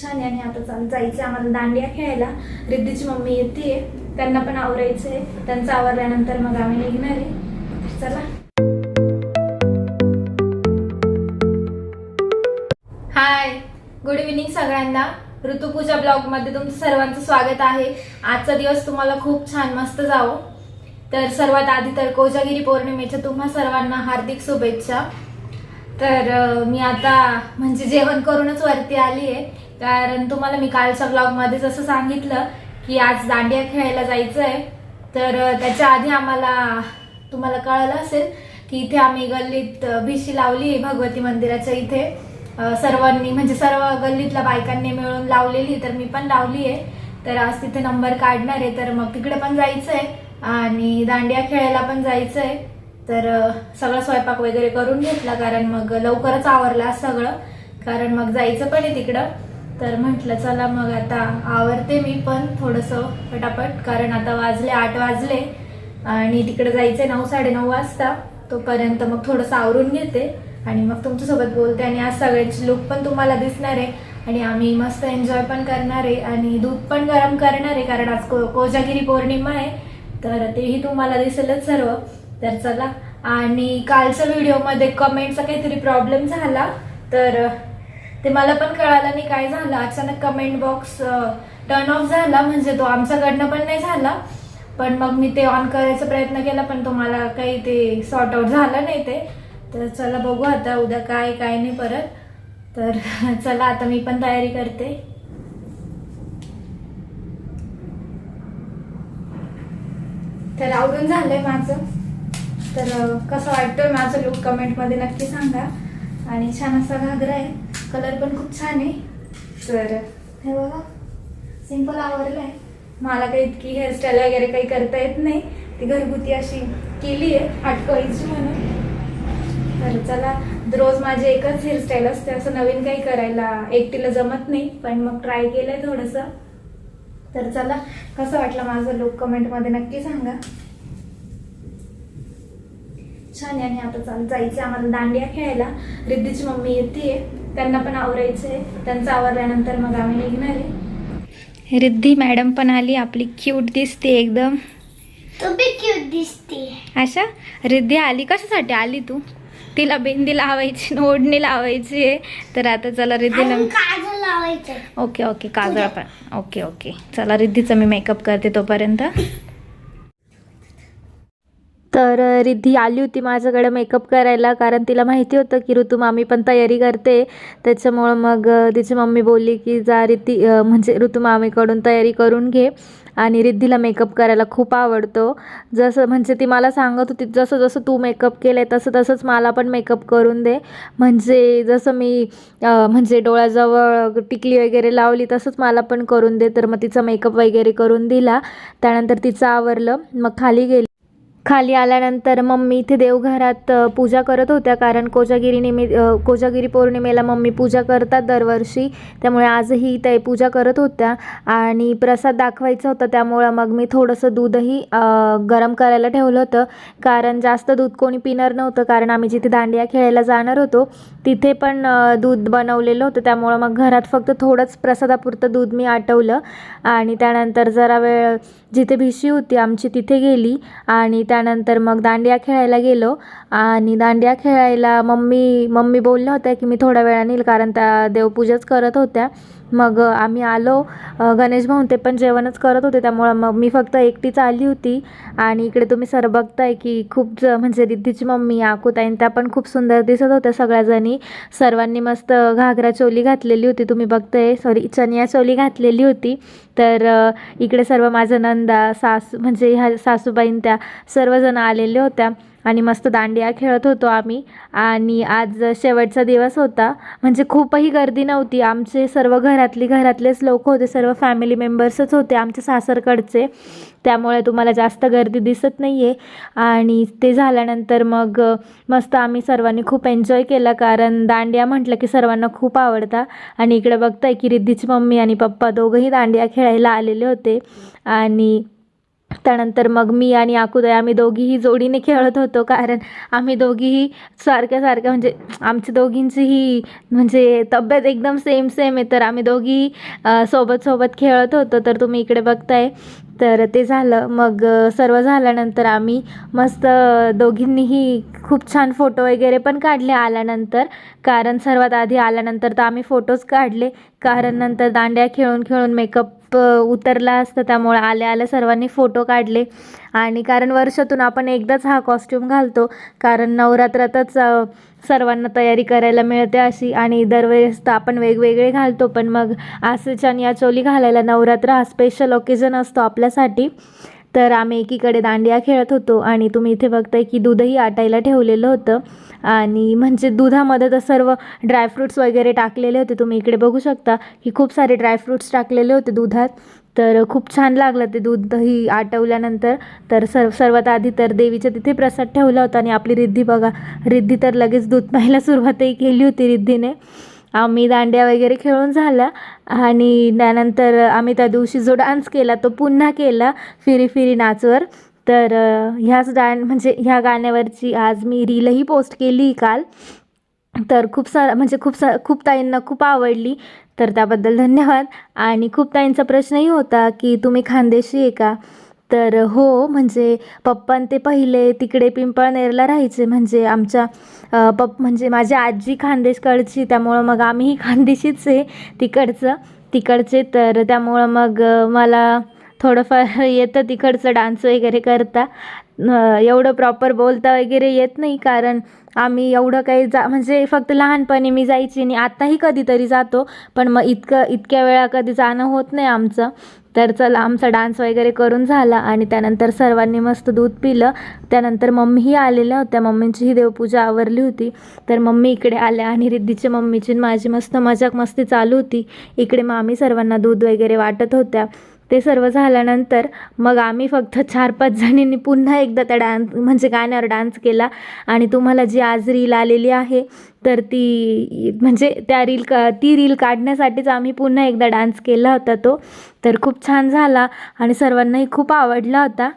छान आहे आणि आता चाल जायचं आम्हाला दांडिया खेळायला. रिद्धीची मम्मी येते त्यांना पण आवरायचं आहे त्यांचं आवरल्यानंतर मग आम्ही निघणार आहे. चला. हाय गुड इव्हिनिंग सगळ्यांना. ऋतुपूजा ब्लॉगमध्ये तुमचं सर्वांचं स्वागत आहे. आजचा दिवस तुम्हाला खूप छान मस्त जावो. तर सर्वात आधी तर कोजागिरी पौर्णिमेच्या तुम्हा सर्वांना हार्दिक शुभेच्छा. तर मी आता म्हणजे जेवण करूनच वरती आली आहे कारण तुम्हाला मी कालच्या ब्लॉगमध्ये जसं सांगितलं की आज दांडिया खेळायला जायचं आहे तर त्याच्या आधी आम्हाला तुम्हाला कळलं असेल की इथे आम्ही गल्लीत अं, भिशी लावली आहे भगवती मंदिराच्या इथे. सर्वांनी म्हणजे सर्व गल्लीतल्या बायकांनी मिळून लावलेली तर मी पण लावली आहे. तर आज तिथे नंबर काढणार आहे तर मग तिकडे पण जायचं आहे आणि दांडिया खेळायला पण जायचं आहे तर सगळं सगळा स्वयंपाक वगैरे करून घेतला कारण मग लवकरच आवरला सगळं. कारण मग जायचं पण आहे तिकडं. तर म्हटलं चला मग आता आवरते मी पण थोडंसं पटापट कारण आता वाजले आठ वाजले आणि तिकडे जायचं आहे नऊ साडेनऊ वाजता. तोपर्यंत मग थोडंसं आवरून घेते आणि मग तुमच्यासोबत बोलते आणि आज सगळ्यांची लुक पण तुम्हाला दिसणार आहे आणि आम्ही मस्त एन्जॉय पण करणार आहे आणि दूध पण गरम करणार आहे कारण आज को कोजागिरी पौर्णिमा आहे. तर तेही तुम्हाला दिसेलच सर्व. तर चला आणि कालच्या व्हिडिओमध्ये कमेंटचा काहीतरी प्रॉब्लेम झाला. तर ते मला पण कळालं नाही काय झालं. अचानक कमेंट बॉक्स टर्न ऑफ झाला. म्हणजे तो आमच्याकडनं पण नाही झाला. पण मग मी ते ऑन करायचा प्रयत्न केला पण तो मला काही ते सॉर्ट आउट झालं नाही ते. तर चला बघू आता उद्या काय काय नाही परत. तर चला आता मी पण तयारी करते. तर आवडून झालंय माझं. तर कसं वाटतोय माझं लुक कमेंटमध्ये नक्की सांगा. आणि छान असा घागरा आहे. कलर पण खूप छान आहे. तर हे बघा. सिंपल आवरलं आहे मला काही इतकी हेअरस्टाईल वगैरे काही करता येत नाही. ती घरगुती अशी केली आहे अटकवायची म्हणून. तर चला. रोज माझी एकच हेअरस्टाईल असते. असं नवीन काही करायला एकटीला जमत नाही. पण मग ट्राय केलंय थोडंसं. तर चला. कसं वाटलं माझं लुक कमेंटमध्ये नक्की सांगा. छान आहे. आणि आता चाल जायचं आम्हाला दांडिया खेळायला. रिद्धीची मम्मी येते त्यांना पण आवरायचं आहे त्यांचं आवरल्यानंतर मग आम्ही निघणार आहे. रिद्धी मॅडम पण आली. आपली क्यूट दिसते एकदम. तू बी क्यूट दिसते. अशा रिद्धी आली कशासाठी? आली तू? तिला बिंदी लावायची ओढणी लावायची आहे. तर आता चला रिद्धीला अजून काजल लावायचं ओके ओके. काजळ पण ओके ओके. चला रिद्धीचा मी मेकअप करते तोपर्यंत. तर रिद्धी आली होती माझ्याकडे मेकअप करायला कारण तिला माहिती होतं की ऋतू मामी पण तयारी करते. त्याच्यामुळं मग तिची मम्मी बोलली की जा रिद्धी म्हणजे ऋतू मामीकडून तयारी करून घे आणि रिद्धीला मेकअप करायला खूप आवडतो. जसं म्हणजे ती मला सांगत होती जसं जसं तू मेकअप केलं आहे तसं तसंच मला पण मेकअप करून दे. म्हणजे जसं मी म्हणजे डोळ्याजवळ टिकली वगैरे लावली तसंच मला पण करून दे. तर मग तिचा मेकअप वगैरे करून दिला. त्यानंतर तिचं आवरलं. मग खाली गेली. खाली आल्यानंतर मम्मी इथे देवघरात पूजा करत होत्या. कारण कोजागिरी निमि कोजागिरी पौर्णिमेला मम्मी पूजा करतात दरवर्षी. त्यामुळे आजही ते पूजा करत होत्या. आणि प्रसाद दाखवायचा होता. त्यामुळं मग मी थोडंसं दूधही गरम करायला ठेवलं होतं. कारण जास्त दूध कोणी पिणार नव्हतं. कारण आम्ही जिथे दांडिया खेळायला जाणार होतो तिथे पण दूध बनवलेलं होतं. त्यामुळं मग घरात फक्त थोडंच प्रसादापुरतं दूध मी आटवलं. आणि त्यानंतर जरा वेळ जिथे भिशी होती आमची तिथे गेली आणि त्यानंतर मग दांडिया खेळायला गेलो. आणि दांडिया खेळायला मम्मी मम्मी बोलल्या होत्या की मी थोड्या वेळाने येईल कारण त्या देवपूजाच करत होत्या. मग आम्ही आलो. गणेश भाऊन ते पण जेवणच करत होते त्यामुळं मग मी फक्त एकटीच आली होती. आणि इकडे तुम्ही सर बघताय की खूप ज म्हणजे रिद्धीची मम्मी आकुताईन त्या पण खूप सुंदर दिसत होत्या सगळ्याजणी. सर्वांनी मस्त घागरा चोली घातलेली होती तुम्ही बघताय. सॉरी चनिया चोली घातलेली होती. तर इकडे सर्व माझं नंदा सासू म्हणजे ह्या सासूबाईन त्या सर्वजण आलेल्या होत्या. आणि मस्त दांडिया खेळत होतो आम्ही. आणि आज शेवटचा दिवस होता. म्हणजे खूपही गर्दी नव्हती. आमचे सर्व घरातली घरातलेच लोक होते. सर्व फॅमिली मेंबर्सच होते आमच्या सासरकडचे. त्यामुळे तुम्हाला जास्त गर्दी दिसत नाही आहे आणि ते झाल्यानंतर मग मस्त आम्ही सर्वांनी खूप एन्जॉय केला. कारण दांडिया म्हटलं की सर्वांना खूप आवडता. आणि इकडे बघताय की रिद्धीची मम्मी आणि पप्पा दोघंही दांडिया खेळायला आलेले होते. आणि त्यानंतर मग मी आणि आकुदय आम्ही दोघीही जोडीने खेळत होतो कारण आम्ही दोघीही सारख्या सारख्या म्हणजे आमची दोघींचीही म्हणजे तब्येत एकदम सेम सेम आहे. तर आम्ही दोघीही सोबत सोबत खेळत होतो. तर तुम्ही इकडे बघताय. तर ते झालं. मग सर्व झाल्यानंतर आम्ही मस्त दोघींनीही खूप छान फोटो वगैरे पण काढले आल्यानंतर. कारण सर्वात आधी आल्यानंतर तर आम्ही फोटोज काढले. कारण नंतर दांड्या खेळून खेळून मेकअप प उतरला असतं त्यामुळे आल्या आल्या सर्वांनी फोटो काढले. आणि कारण वर्षातून आपण एकदाच हा कॉस्ट्यूम घालतो. कारण नवरात्रातच सर्वांना तयारी करायला मिळते अशी. आणि दरवेळेस तर आपण वेगवेगळे घालतो. पण मग असं या चोली घालायला नवरात्र हा स्पेशल ओकेजन असतो आपल्यासाठी. तर आम्ही एकीकडे दांडिया खेळत होतो आणि तुम्ही इथे बघताय की दूधही आटायला ठेवलेलं होतं. आणि म्हणजे दुधामध्ये तर सर्व ड्रायफ्रूट्स वगैरे टाकलेले होते. तुम्ही इकडे बघू शकता की खूप सारे ड्रायफ्रूट्स टाकलेले होते दुधात. तर खूप छान लागलं ते दूधही आटवल्यानंतर. तर सर्व सर्वात आधी तर देवीच्या तिथे प्रसाद ठेवला होता आणि आपली रिद्धी बघा रिद्धी तर लगेच दूध प्यायला सुरुवातही केली होती रिद्धीने. आम्ही दांड्या वगैरे खेळून झाल्या आणि त्यानंतर आम्ही त्या दिवशी जो डान्स केला तो पुन्हा केला फिरी फिरी नाचवर. तर ह्याच डान म्हणजे ह्या गाण्यावरची आज मी रीलही पोस्ट केली काल. तर खूप सारा म्हणजे खूप सा खूप ताईंना खूप आवडली. तर त्याबद्दल धन्यवाद. आणि खूप ताईंचा प्रश्नही होता की तुम्ही खानदेशी आहे का? तर हो म्हणजे पप्पान ते पहिले तिकडे पिंपळनेरला राहायचे. म्हणजे आमच्या पप् पप म्हणजे माझी आजी खानदेशकडची त्यामुळं मग आम्हीही खानदेशीच आहे तिकडचं तिकडचे. तर त्यामुळं मग मला थोडंफार येतं तिकडचं डान्स वगैरे करता. एवढं प्रॉपर बोलता वगैरे येत नाही कारण आम्ही एवढं काही जा म्हणजे फक्त लहानपणी मी जायची आणि आत्ताही कधीतरी जातो पण मग इतकं इतक्या वेळा कधी जाणं होत नाही आमचं. तर चला आमचा डान्स वगैरे करून झाला आणि त्यानंतर सर्वांनी मस्त दूध पिलं. त्यानंतर मम्मीही आलेल्या होत्या मम्मींचीही देवपूजा आवरली होती. तर मम्मी इकडे आल्या आणि रिद्धीची मम्मीची माझी मस्त मजाक मस्ती चालू होती. इकडे मग आम्ही सर्वांना दूध वगैरे वाटत होत्या. ते सर्व झाल्यानंतर मग आम्ही फक्त चार पाच जणींनी पुन्हा एकदा त्या डान्स म्हणजे गाण्यावर डान्स केला. आणि तुम्हाला जी आज रील आलेली आहे तर ती म्हणजे त्या रील का ती रील काढण्यासाठीच आम्ही पुन्हा एकदा डान्स केला होता तो. तर खूप छान झाला आणि सर्वांनाही खूप आवडला होता.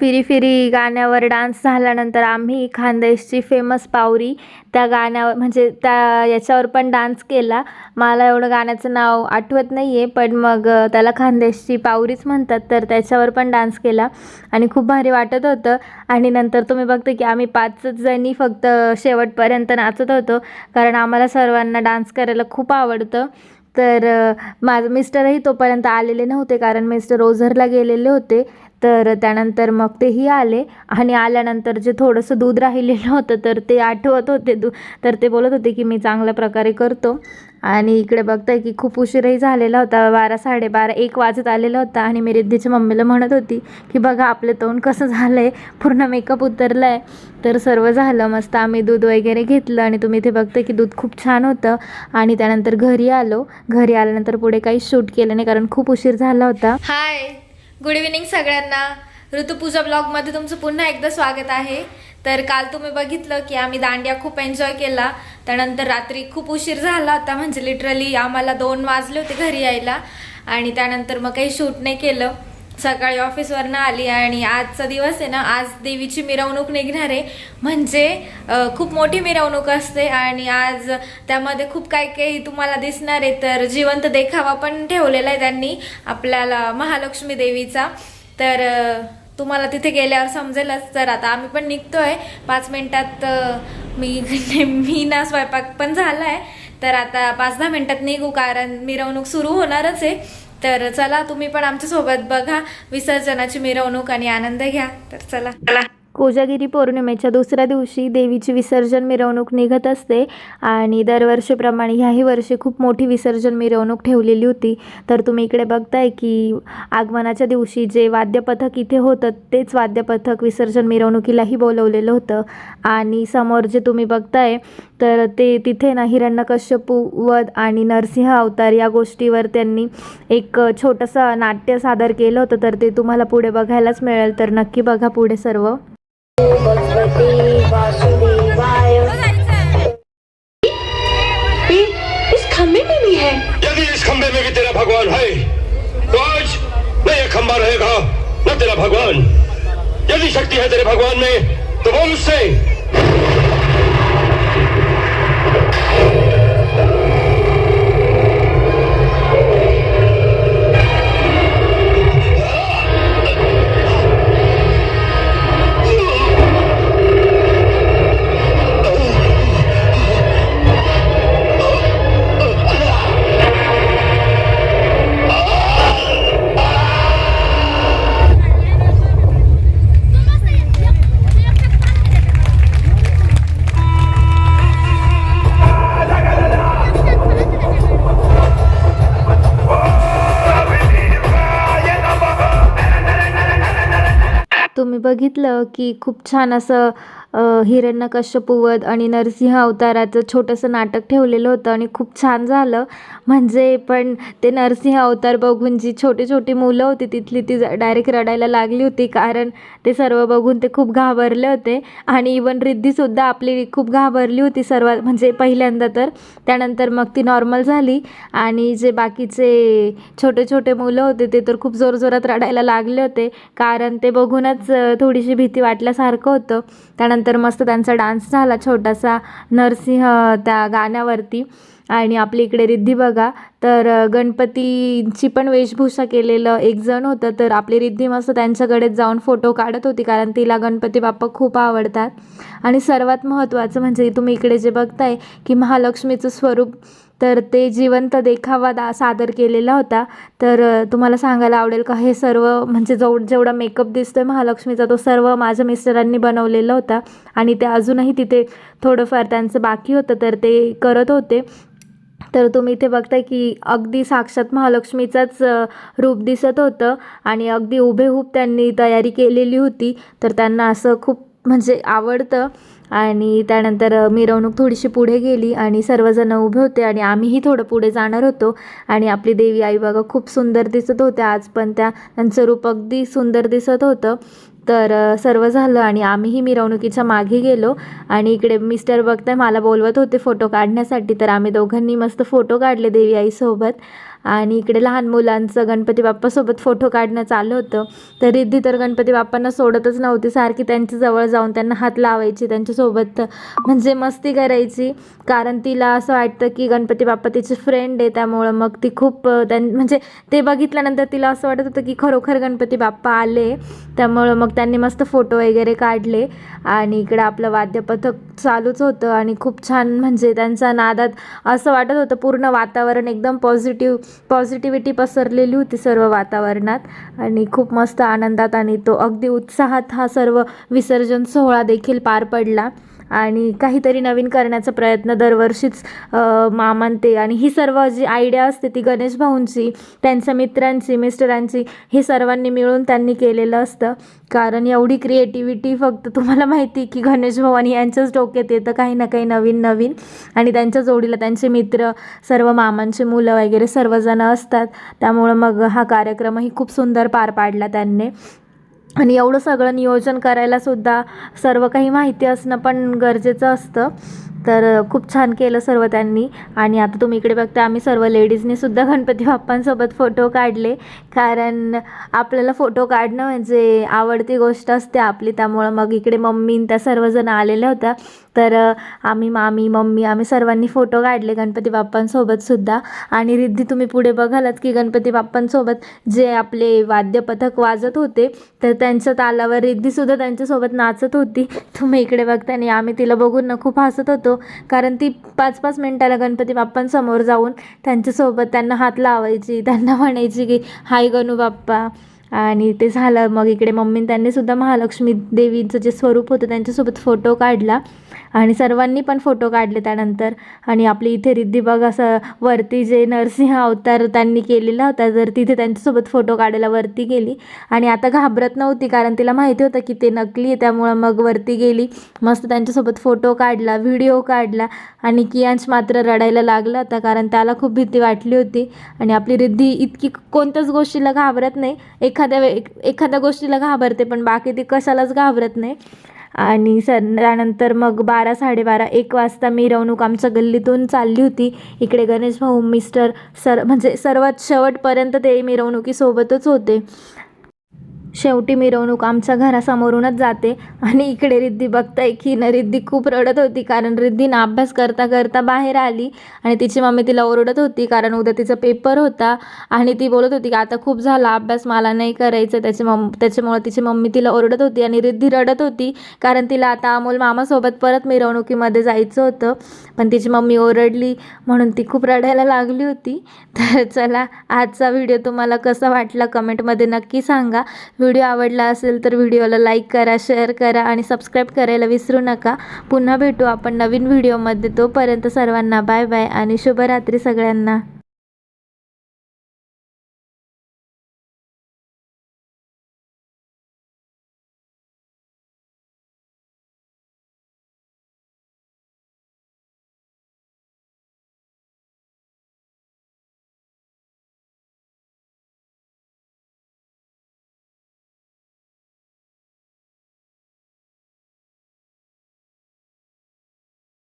फिरी फिरी गाण्यावर डान्स झाल्यानंतर आम्ही खानदेशची फेमस पावरी त्या गाण्यावर म्हणजे त्या याच्यावर पण डान्स केला. मला एवढं गाण्याचं नाव आठवत नाही आहे पण मग त्याला खानदेशची पावरीच म्हणतात तर त्याच्यावर पण डान्स केला आणि खूप भारी वाटत होतं. आणि नंतर तुम्ही बघता की आम्ही पाचच जणी फक्त शेवटपर्यंत नाचत होतो कारण आम्हाला सर्वांना डान्स करायला खूप आवडतं. तर माझं मिस्टरही तोपर्यंत आलेले नव्हते कारण मिस्टर ओझरला गेलेले होते. तर त्यानंतर मग तेही आले आणि आल्यानंतर जे थोडंसं दूध राहिलेलं होतं तर ते आठवत होते दू तर ते बोलत होते की मी चांगल्या प्रकारे करतो. आणि इकडे बघताय की खूप उशीरही झालेला होता. बारा साडेबारा एक वाजत आलेला होता आणि मी रिद्धीच्या मम्मीला म्हणत होती की बघा आपलं तोंड कसं झालं आहे पूर्ण मेकअप उतरला आहे तर सर्व झालं. मस्त आम्ही दूध वगैरे घेतलं आणि तुम्ही इथे बघता की दूध खूप छान होतं. आणि त्यानंतर घरी आलो. घरी आल्यानंतर पुढे काही शूट केलं नाही कारण खूप उशीर झाला होता. हाय गुड इव्हिनिंग सगळ्यांना. ऋतुपूजा ब्लॉगमध्ये तुमचं पुन्हा एकदा स्वागत आहे. तर काल तुम्ही बघितलं की आम्ही दांडिया खूप एन्जॉय केला. त्यानंतर रात्री खूप उशीर झाला होता म्हणजे लिटरली आम्हाला दोन वाजले होते घरी यायला. आणि त्यानंतर मग काही शूट नाही केलं. सकाळी ऑफिसवरनं आली आणि आजचा दिवस आहे ना आज देवीची मिरवणूक निघणार आहे. म्हणजे खूप मोठी मिरवणूक असते आणि आज त्यामध्ये खूप काही काही तुम्हाला दिसणार आहे तर जिवंत देखावा पण ठेवलेला आहे त्यांनी आपल्याला महालक्ष्मी देवीचा. तर तुम्हाला तिथे गेल्यावर समजेलच. तर आता आम्ही पण निघतोय. पाच मिनटात मी मी ना स्वयंपाक पण झाला आहे तर आता पाच दहा मिनटात निघू कारण मिरवणूक सुरू होणारच आहे. तर चला तुम्ही पण आमच्यासोबत बघा. विसर्जनाची मिरवणूक आणि आनंद घ्या. तर चला. चला. कोजागिरी पौर्णिमेच्या दुसऱ्या दिवशी देवीची विसर्जन मिरवणूक निघत असते आणि दरवर्षीप्रमाणे ह्याही वर्षी खूप मोठी विसर्जन मिरवणूक ठेवलेली होती. तर तुम्ही इकडे बघताय की आगमनाच्या दिवशी जे वाद्यपथक इथे होतं तेच वाद्यपथक विसर्जन मिरवणुकीलाही बोलवलेलं होतं. आणि समोर जे तुम्ही बघताय तर ते तिथे ना हिरण्यकश्यपू वध आणि नरसिंह अवतार या गोष्टीवर त्यांनी एक छोटंसं नाट्य सादर केलं होतं. तर ते तुम्हाला पुढे बघायलाच मिळेल. तर नक्की बघा पुढे सर्व. इस खंभे में भी है। यदि इस खंबे में भी तेरा भगवान है तो आज न ये खंबा रहेगा, न तेरा भगवान। यदि शक्ति है तेरे भगवान में तो बोल उससे। बघितलं की खूप छान असं अ, हिरण्यकश्यपूवध आणि नरसिंह अवताराचं छोटंसं नाटक ठेवलेलं होतं आणि खूप छान झालं. म्हणजे पण ते नरसिंह अवतार बघून जी छोटी छोटी मुलं होती तिथली ती डायरेक्ट रडायला लागली होती कारण ते सर्व बघून ते खूप घाबरले होते. आणि इवन रिद्धीसुद्धा आपली खूप घाबरली होती सर्वात म्हणजे पहिल्यांदा तर. त्यानंतर मग ती नॉर्मल झाली आणि जे बाकीचे छोटे छोटे मुलं होते ते तर खूप जोरजोरात रडायला लागले होते कारण ते बघूनच थोडीशी भीती वाटल्यासारखं होतं. त्यानंतर मस्त त्यांचा डान्स झाला छोटासा नरसिंह त्या गाण्यावरती. आणि आपल्या इकडे रिद्धी बघा. तर गणपतीची पण वेशभूषा केलेलं एक जण होतं. तर आपली रिद्धी मस्त त्यांच्याकडेच जाऊन फोटो काढत होती कारण तिला गणपती बाप्पा खूप आवडतात. आणि सर्वात महत्त्वाचं म्हणजे तुम्ही इकडे जे बघताय की महालक्ष्मीचं स्वरूप तर ते जिवंत देखावा दा सादर केलेला होता. तर तुम्हाला सांगायला आवडेल का? हे सर्व म्हणजे जो जेवढा मेकअप दिसतोय महालक्ष्मीचा तो सर्व माझ्या मिस्टरांनी बनवलेला होता. आणि ते अजूनही तिथे थोडंफार त्यांचं बाकी होतं तर ते करत होते. तर तुम्ही इथे बघताय की अगदी साक्षात महालक्ष्मीचाच रूप दिसत होतं. आणि अगदी उभेहूब त्यांनी तयारी केलेली होती. तर त्यांना असं खूप म्हणजे आवडतं. आणि त्यानंतर मिरवणूक थोडीशी पुढे गेली आणि सर्वजण उभे होते आणि आम्हीही थोडं पुढे जाणार होतो. आणि आपली देवी आई बघा खूप सुंदर दिसत होत्या. आज पण त्या त्यांचं रूप अगदी सुंदर दिसत होतं. तर सर्व झालं आणि आम्हीही मिरवणुकीच्या मागे गेलो. आणि इकडे मिस्टर बघताय मला बोलवत होते फोटो काढण्यासाठी. तर आम्ही दोघांनी मस्त फोटो काढले देवी आईसोबत आणि इकडे लहान मुलांचं गणपती बाप्पासोबत फोटो काढणं चालू होतं. तर रिद्धी तर गणपती बाप्पांना सोडतच नव्हती. सारखी त्यांच्या जवळ जाऊन त्यांना हात लावायची त्यांच्यासोबत म्हणजे मस्ती करायची. कारण तिला असं वाटतं की गणपती बाप्पा तिचे फ्रेंड आहे त्यामुळं मग ती खूप त्यां म्हणजे ते बघितल्यानंतर तिला असं वाटत होतं की खरोखर गणपती बाप्पा आले. त्यामुळं मग त्यांनी मस्त फोटो वगैरे काढले आणि इकडं आपलं वाद्यपथक चालूच होतं. आणि खूप छान म्हणजे त्यांच्या नादात असं वाटत होतं पूर्ण वातावरण एकदम पॉझिटिव्ह पॉझिटिव्हिटी पसरलेली होती सर्व वातावरणात आणि खूप मस्त आनंदात आणि तो अगदी उत्साहात हा सर्व विसर्जन सोहळा देखील पार पडला. आणि काहीतरी नवीन करण्याचा प्रयत्न दरवर्षीच मामांते. आणि ही सर्व जी आयडिया असते ती गणेश भाऊंची त्यांच्या मित्रांची मिस्टरांची हे सर्वांनी मिळून त्यांनी केलेलं असतं. कारण एवढी क्रिएटिव्हिटी फक्त तुम्हाला माहिती की गणेश भाऊ आणि यांच्याच डोक्यात येतं काही ना काही नवीन नवीन. आणि त्यांच्या जोडीला त्यांचे मित्र सर्व मामांचे मुलं वगैरे सर्वजणं असतात. त्यामुळं मग हा कार्यक्रमही खूप सुंदर पार पाडला त्यांनी. आणि एवढं सगळं नियोजन करायला सुद्धा सर्व काही माहिती असणं पण गरजेचं असतं. तर खूप छान केलं सर्व त्यांनी. आणि आता तुम्ही इकडे बघता आम्ही सर्व लेडीजनीसुद्धा गणपती बाप्पांसोबत फोटो काढले. कारण आपल्याला फोटो काढणं म्हणजे आवडती गोष्ट असते आपली. त्यामुळं मग इकडे मम्मी त्या सर्वजण आलेल्या होत्या. तर आम्ही मामी मम्मी आम्ही सर्वांनी फोटो काढले गणपती बाप्पांसोबतसुद्धा आणि रिद्धी तुम्ही पुढे बघालच की गणपती बाप्पांसोबत जे आपले वाद्यपथक वाजत होते तर त्यांच्या तालावर रिद्धीसुद्धा त्यांच्यासोबत नाचत होती. तुम्ही इकडे बघता आणि आम्ही तिला बघून ना खूप हसत होतो. कारण ती पाच पाच मिनटाला गणपती बाप्पांसमोर जाऊन त्यांच्यासोबत त्यांना हात लावायची त्यांना म्हणायची की हाय गणू बाप्पा. आणि ते झालं. मग इकडे मम्मी त्यांनी सुद्धा महालक्ष्मी देवीचं जे स्वरूप होतं त्यांच्यासोबत फोटो काढला. आणि सर्वांनी पण फोटो काढले त्यानंतर. आणि आपली इथे रिद्धी बघ असं वरती जे नरसिंह अवतार त्यांनी केलेला होता तर तिथे त्यांच्यासोबत फोटो काढायला वरती गेली. आणि आता घाबरत नव्हती कारण तिला माहिती होतं की ते नकली आहे त्यामुळं मग वरती गेली. मस्त त्यांच्यासोबत फोटो काढला व्हिडिओ काढला. आणि कियांश मात्र रडायला लागला होता कारण त्याला खूप भीती वाटली होती. आणि आपली रिद्धी इतकी कोणत्याच गोष्टीला घाबरत नाही. एक एखाद्या वे एखाद्या गोष्टीला घाबरते पण बाकी ती कशालाच घाबरत नाही. आणि सर त्यानंतर मग बारा साडेबारा एक वाजता मिरवणूक आमच्या गल्लीतून चालली होती. इकडे गणेश भाऊ मिस्टर सर म्हणजे सर्वात शेवटपर्यंत ते मिरवणुकीसोबतच होते. शेवटी मिरवणूक आमच्या घरासमोरूनच जाते. आणि इकडे रिद्धी बघताय की न रिद्धी खूप रडत होती कारण रिद्धीनं अभ्यास करता करता बाहेर आली. आणि तिची मम्मी तिला ओरडत होती कारण उद्या तिचा पेपर होता. आणि ती बोलत होती की आता खूप झाला अभ्यास मला नाही करायचं. त्याची मम त्याच्यामुळे तिची मम्मी तिला ओरडत होती आणि रिद्धी रडत होती कारण तिला आता अमोल मामासोबत परत मिरवणुकीमध्ये जायचं होतं. पण तिची मम्मी ओरडली म्हणून ती खूप रडायला लागली होती. तर चला आजचा व्हिडिओ तुम्हाला कसा वाटला कमेंटमध्ये नक्की सांगा. व्हिडिओ आवडला असेल तर व्हिडिओला लाईक करा शेअर करा आणि सबस्क्राईब करायला विसरू नका. पुन्हा भेटू आपण नवीन व्हिडिओमध्ये. तोपर्यंत सर्वांना बाय बाय आणि शुभरात्री सगळ्यांना.